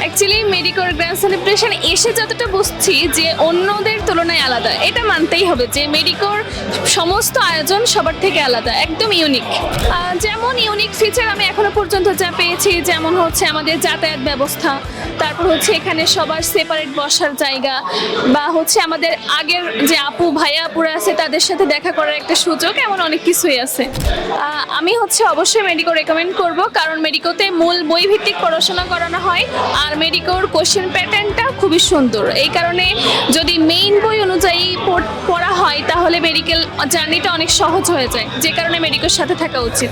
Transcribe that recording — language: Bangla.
অ্যাকচুয়ালি মেডিকোর গ্র্যান্ড সেলিব্রেশন এসে যতটা বুঝছি যে অন্যদের তুলনায় আলাদা। এটা মানতেই হবে যে মেডিকোর সমস্ত আয়োজন সবার থেকে আলাদা, একদম ইউনিক যেমন ইউনিক ফিচার আমি যা পেয়েছি, যেমন হচ্ছে আমাদের যাতায়াত ব্যবস্থা। তারপর হচ্ছে এখানে সবার সেপারেট বসার জায়গা বা হচ্ছে আমাদের আগের যে আপু, ভাইয়া, আপুরা আছে, তাদের সাথে দেখা করার একটা সুযোগ, এমন অনেক কিছুই আছে। আমি হচ্ছে অবশ্যই মেডিকো রেকমেন্ড করব, কারণ মেডিকোতে মূল বই ভিত্তিক পড়াশোনা করানো হয়, আর মেডিকোর কোশ্চেন প্যাটার্নটা খুবই সুন্দর। এই কারণে যদি মেইন বই অনুযায়ী পড়- পড়া হয়, তাহলে মেডিকেল জার্নিটা অনেক সহজ হয়ে যায়, যে কারণে মেডিকোর সাথে থাকা উচিত।